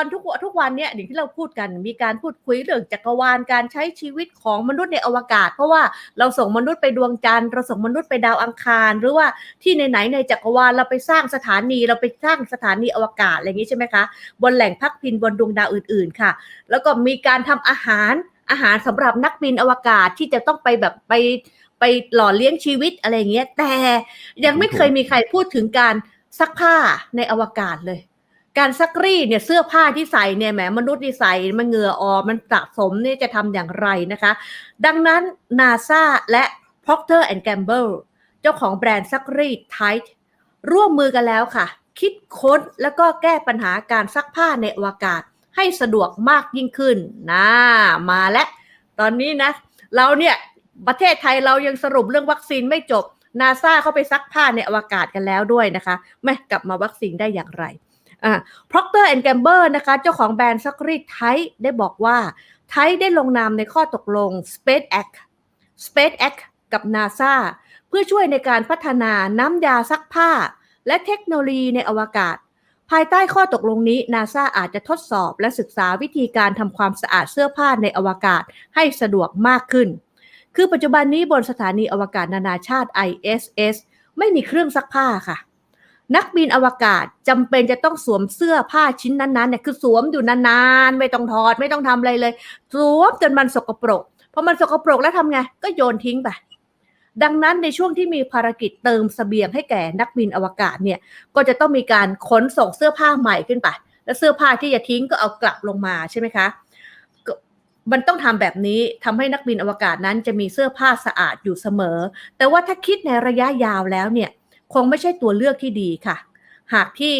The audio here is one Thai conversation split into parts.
รทุกวันทุกวันเนี่ยอย่างที่เราพูดกันมีการพูดคุยเรื่องจักรวาลการใช้ชีวิตของมนุษย์ในอวกาศ เพราะว่าเราส่งมนุษย์ไปดวงจันทร์เราส่งมนุษย์ไปดาวอังคาร หรือว่าที่ไหนในจักรวาลเราไปสร้างสถานีเราไปสร้างสถานีอวกาศอะไรอย่างนี้ใช่ไหมคะบนแหล่งพักพิงบนดวงดาวอื่น ๆ ค่ะ แล้วก็มีการทำอาหารอาหารสำหรับนักบินอวกาศที่จะต้องไปแบบไปไปหล่อเลี้ยงชีวิตอะไรอย่างเงี้ยแต่ยังไม่เคยมีใครพูดถึงการซักผ้าในอวกาศเลย การซักรีดเนี่ยเสื้อผ้าที่ใส่เนี่ยแหมมนุษย์ที่ใส่มันเหงื่อออกมันสะสมนี่จะทำอย่างไรนะคะ ดังนั้น NASA และ Procter and Gamble เจ้าของแบรนด์ซักรีด Tide ร่วมมือกันแล้วค่ะ คิดค้นแล้วก็แก้ปัญหาการซักผ้าในอวกาศให้สะดวกมากยิ่งขึ้นนะมาแล้วตอนนี้นะ เราเนี่ยประเทศไทยเรายังสรุปเรื่องวัคซีนไม่จบนาซาเข้าไปซักผ้าในอวกาศกันแล้วด้วยนะคะไม่กลับมาวัคซีนได้อย่างไร อ่า Procter and Gamble นะคะ เจ้าของแบรนด์ซักรีดไทยได้บอกว่าไทยได้ลงนามในข้อตกลง SpaceX SpaceX กับ NASA เพื่อช่วยในการพัฒนาน้ำยาซักผ้า และเทคโนโลยีในอวกาศ ภายใต้ข้อตกลงนี้นาซาอาจจะทดสอบและศึกษาวิธีการทำความสะอาดเสื้อผ้าในอวกาศให้สะดวกมากขึ้น คือปัจจุบันนี้บนสถานีอวกาศนานาชาติ ISS ไม่มีเครื่องซักผ้าค่ะ นักบินอวกาศจำเป็นจะต้องสวมเสื้อผ้าชิ้นนั้นๆเนี่ยคือสวมอยู่นานๆ ไม่ต้องถอดไม่ต้องทำอะไรเลย สวมจนมันสกปรกพอมันสกปรกแล้วทำไง ก็โยนทิ้งไปดังนั้นในช่วงที่มีภารกิจเติมสเสบียงให้แก่นักบินอวกาศเนี่ยก็จะต้องมีการขนส่งเสื้อผ้าใหม่ขึ้นไป แล้วเสื้อผ้าที่จะทิ้งก็เอากลับลงมาใช่ไหมคะมันต้องทำแบบนี้ทำให้นักบินอวกาศนั้นจะมีเสื้อผ้าสะอาดอยู่เสมอ แต่ว่าถ้าคิดในระยะยาวแล้วเนี่ย คงไม่ใช่ตัวเลือกที่ดีค่ะ หากที่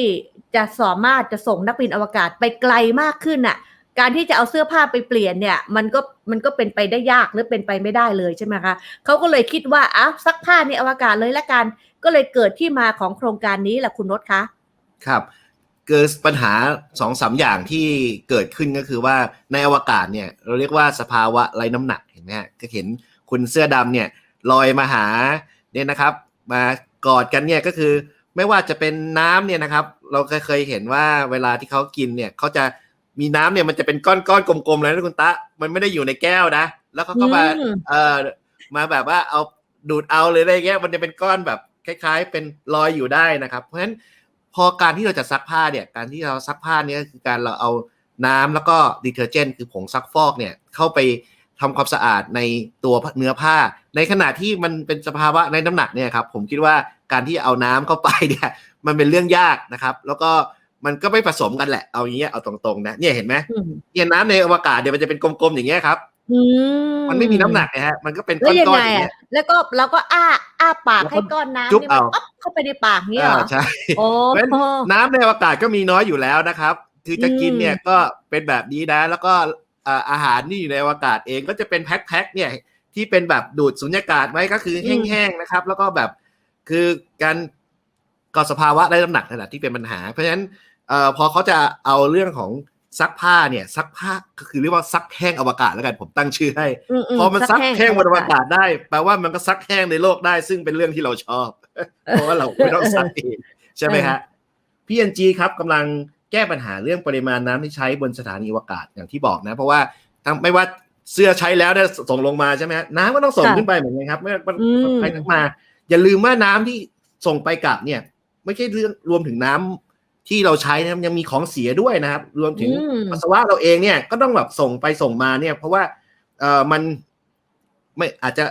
จะสามารถจะส่งนักบินอวกาศไปไกลมากขึ้นน่ะ การที่จะเอาเสื้อผ้าไปเปลี่ยนเนี่ยมันก็มันก็เป็นไปได้ยากหรือเป็นไปไม่ได้เลยใช่ไหมคะเขาก็เลยคิดว่าอ้าวซักผ้าในอวกาศเลยละกัน ก็เลยเกิดที่มาของโครงการนี้แหละคุณนศคะครับเกิดปัญหาสองสามอย่างที่เกิดขึ้นก็คือว่าในอวกาศเนี่ยเราเรียกว่าสภาวะไร้น้ำหนักเห็นไหมก็เห็นคุณเสื้อดำเนี่ยลอยมาหาเนี่ยนะครับ มา กอดกันเนี่ยก็คือไม่ว่าจะเป็นน้ำเนี่ยนะครับ เราเคยเห็นว่าเวลาที่เขากินเนี่ยเขาจะมีน้ำเนี่ยมันจะเป็นก้อนๆกลมๆเลยนะคุณตะมันไม่ได้อยู่ในแก้วนะ แล้วเขาก็มาอืมเอ่อมาแบบว่าเอาดูดเอาเลยอะไรเงี้ยมันจะเป็นก้อนแบบคล้ายๆ เป็นรอยอยู่ได้นะครับ เพราะฉะนั้นพอการที่เราจะซักผ้าเนี่ยการที่เราซักผ้าเนี่ยคือการเราเอาน้ำแล้วก็ดีเทอร์เจนต์คือผงซักฟอกเนี่ยเข้าไป ทำความสะอาดในตัวเนื้อผ้า ในขณะที่มันเป็นสภาวะในน้ำหนักเนี่ยครับผมคิดว่าการที่เอาน้ำเข้าไปเนี่ยมันเป็นเรื่องยากนะครับ แล้วก็มันก็ไม่ผสมกันแหละเอาอย่างเงี้ยเอาตรงๆนะเนี่ยเห็นไหมอืมเนี่ยน้ำในอวกาศเดี๋ยวมันจะเป็นกลมๆอย่างเงี้ยครับอืมันไม่มีน้ำหนักนะฮะมันก็เป็นก้แล้วยังอนไงๆอย่างอะเงี้ยแล้วก็เราก็อ้าอ้าปากแล้วก็ให้ก้อนน้ำจุ๊บนี่มันเอาอ๊อบเข้าไปในปากเนี่ยเหรออ่าใช่โอ้เพราะฉะนั้นน้ำในอวกาศก็มีน้อยอยู่แล้วนะครับ คือจะกินเนี่ยอืมก็เป็นแบบนี้นะ แล้วก็ อ่าอาหารที่อยู่ในอวกาศเองก็จะเป็นแพ็คๆเนี่ยที่เป็นแบบดูดสุญญากาศไว้ก็คือแห้งๆนะครับ แล้วก็แบบคือการก่อสภาวะไร้น้ำหนักนั่นแหละที่เป็นปัญหา เพราะฉะนั้นเอ่อพอเขาจะเอาเรื่องของซักผ้าเนี่ยซักผ้าก็คือเรียกว่าซักแห้งอวกาศแล้วกันผมตั้งชื่อให้พอมันซักแห้งบนอวกาศได้แปลว่ามันก็ซักแห้งในโลกได้ ซึ่งเป็นเรื่องที่เราชอบ เพราะว่าเราไม่ต้องซักเองใช่ไหมฮะพีเอ็นจีครับกำลัง แก้ปัญหาเรื่องปริมาณน้ำที่ใช้บนสถานีอวกาศอย่างที่บอกนะ เพราะว่าทั้งไม่ว่าเสื้อใช้แล้วเนี่ยส่งลงมาใช่ไหมฮะน้ำก็ต้องส่งค่ะขึ้นไปเหมือนกันครับไม่ว่าอืมไปทั้งมา อย่าลืมว่าน้ำที่ส่งไปกลับเนี่ย ไม่ใช่เรื่องรวมถึงน้ำที่เราใช้นะยังมีของเสียด้วยนะครับ รวมถึงอืมปัสสาวะเราเองเนี่ยก็ต้องแบบส่งไปส่งมาเนี่ย เพราะว่าเออมันไม่อาจจะ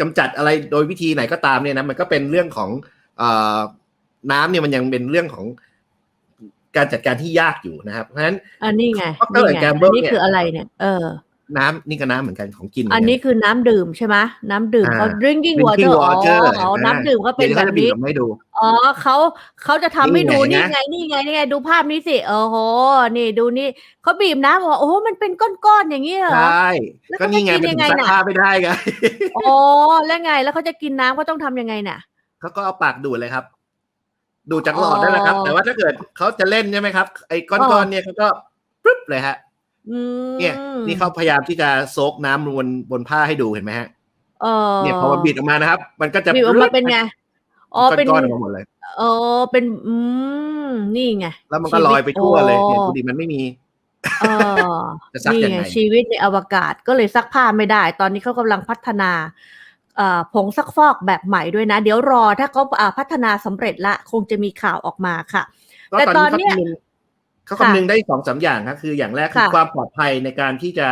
กำจัดอะไรโดยวิธีไหนก็ตามเนี่ยนะมันก็เป็นเรื่องของเออน้ำเนี่ยมันยังเป็นเรื่องของ การจัดการที่ยากอยู่นะครับ เพราะฉะนั้นอันนี้ไง Procter นี่ไง Gamble อันนี้เนี่ยคืออะไรเนี่ย เออ น้ำนี่ก็น้ำเหมือนกันของกินเหมือันกันี้คือน้ำดื่มใช่ไหมน้ำดื่มอ่าเขา drinking drinking water อ๋อ water อ๋อนะน้ำดื่มก็เป็นดี๋ยวแบขาบจะบีนี้บมาให้ดูอ๋อเขาเขาจะทำให้ดูนี่นี่ไงไงนี่ไงนี่ไงดูภาพนี้สิโอ้โหนี่ดูนี่เขาบีบน้ำบอกว่าโอ้โหมันเป็นก้อนๆอย่างนี้เหรใชอ่แล้วก็เขานี่ไงจะกินมันยังไงถึงซักน่ะผ้าไม่ได้ไงโอ้แล้วไงแล้วเขาจะกินน้ำเขาต้องทำยังไงน่ะเขาก็เอาปากดูดเลยครับ ดูดจากหลอดนั่นแหละครับอ๋อแต่ว่าถ้าเกิดเขาจะเล่นใช่ไหมครับ ไอ้ก้อ๋ออนๆเนี่ยเขาก็ปึ๊บเลยฮะอืมเนี่ยนี่เขาพยายามที่จะโซกน้ำบนบนผ้าให้ดูเห็นไหมฮะเออเนี่ยพอมันบิดออกมานะครับ มันก็จะบีบออกมาเป็นไงอ๋อเป็นก้อนๆออกมาหมดเลยเออเป็นอืมนี่ไงแล้วมันก็ลอยไปทั่วเลยชีเนี่ยวิตดูดิมันไม่มีเออจะซักนี่ยังไงไงชีวิตในอวกาศก็เลยซักผ้าไม่ได้ ตอนนี้เขากำลังพัฒนาเอ่อ ผงซักฟอกแบบใหม่ด้วยนะ เดี๋ยวรอถ้าเขาอ่าพัฒนาสำเร็จละคงจะมีข่าวออกมาค่ะก็แต่ตอนตอนนี้เนี้ยเขาค่ะคำนึงได้สองสามอย่างครับคืออย่างแรกคือค่ะความปลอดภัยในการที่จะ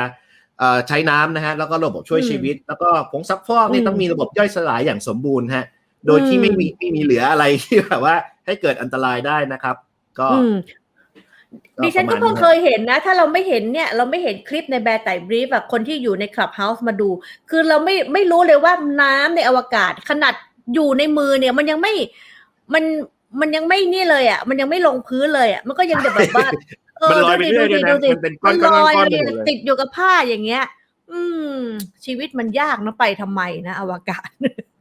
เอ่อใช้น้ำนะฮะแล้วก็ระบบช่วยอืมชีวิต แล้วก็ผงซักฟอกนี่อืมต้องมีระบบย่อยสลายอย่างสมบูรณ์ฮะโดยที่อืมไม่มีไม่มีเหลืออะไรที่แบบว่าให้เกิดอันตรายได้นะครับ ก็อืมก็ ดิฉันก็ประมาณเพิ่งนี้เคยเห็นนะ ถ้าเราไม่เห็นเนี่ย เราไม่เห็นคลิปในแบร์ไต่บรีฟอะคนที่อยู่ในคลับเฮาส์มาดู คือเราไม่ไม่รู้เลยว่าน้ำในอวกาศ ขนาดอยู่ในมือเนี่ย มันยังไม่มันมันยังไม่นี่เลยอะมันยังไม่ลงพื้นเลยอะมันก็ยังแบบว่าเอมันอลอยไปดูเรื่อยดิด้วยดูนะดิมันเป็นก้มัอนนก้อนลอยก้อนไปหมดเลยติดอยู่กับผ้าอย่างเงี้ย อืม ชีวิตมันยากนะไปทำไมนะ อวกาศ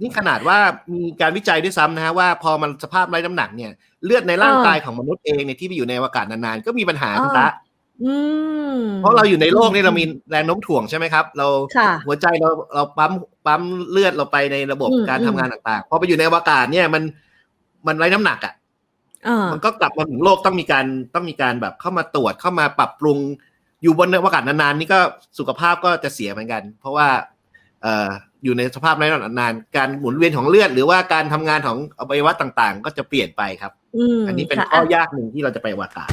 นี่ขนาดว่ามีการวิจัยด้วยซ้ำนะฮะว่าพอมันสภาพไร้น้ำหนักเนี่ยเลือดในร่างเออกายของมนุษย์เองเนี่ยที่ไปอยู่ในอวกาศนานๆ ก็มีปัญหาคุณเออตะอืมเพราะเราอยู่ในโลกนี่เรามีแรงโน้มถ่วงใช่ไหมครับ เราค่ะหัวใจเราเราปั๊มปั๊มเลือดเราไปในระบบอืมการอืมทำงานต่างๆพอไปอยู่ในอวกาศเนี่ยมันมันไร้น้ำหนักอะเออมันก็กลับมาถึงโลกต้องมีการต้องมีการแบบเข้ามาตรวจเข้ามาปรับปรุง อยู่บนอวกาศนานๆนี่ก็สุขภาพก็จะเสียเหมือนกัน เพราะว่าเอ่ออยู่ในสภาพไร้น้ำหนักนานๆการหมุนเวียนของเลือด หรือว่าการทำงานของอวัยวะต่างๆ ก็จะเปลี่ยนไปครับอืมอันนี้เป็นค่ะข้อยากหนึ่งที่เราจะไปอวกาศ